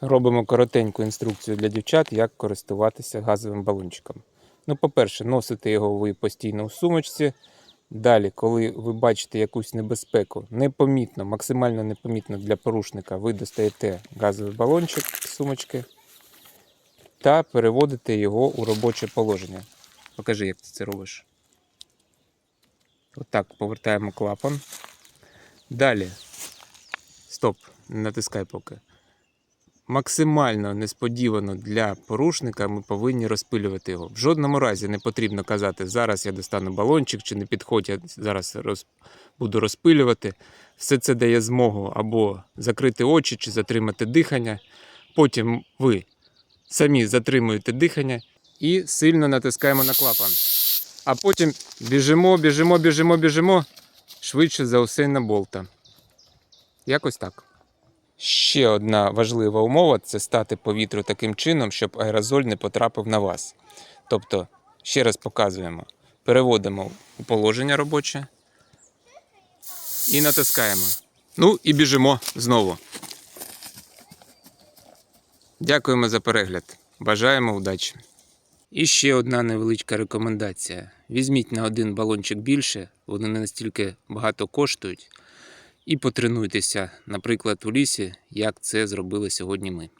Робимо коротеньку інструкцію для дівчат, як користуватися газовим балончиком. Ну, по-перше, носите його ви постійно у сумочці. Далі, коли ви бачите якусь небезпеку, непомітно, максимально непомітно для порушника, ви достаєте газовий балончик з сумочки та переводите його у робоче положення. Покажи, як ти це робиш. Отак повертаємо клапан. Далі. Стоп, натискай поки. Максимально несподівано для порушника ми повинні розпилювати його. В жодному разі не потрібно казати, зараз я достану балончик чи не підходь, я зараз роз... буду розпилювати. Все це дає змогу або закрити очі чи затримати дихання. Потім ви самі затримуєте дихання і сильно натискаємо на клапан. А потім біжимо, біжимо, біжимо, біжимо швидше за Усейна Болта. Якось так. Ще одна важлива умова це стати повітрю таким чином, щоб аерозоль не потрапив на вас. Тобто, ще раз показуємо: переводимо у положення робоче і натискаємо. Ну і біжимо знову. Дякуємо за перегляд. Бажаємо удачі. І ще одна невеличка рекомендація: візьміть на один балончик більше, вони не настільки багато коштують. І потренуйтеся, наприклад, у лісі, як це зробили сьогодні ми.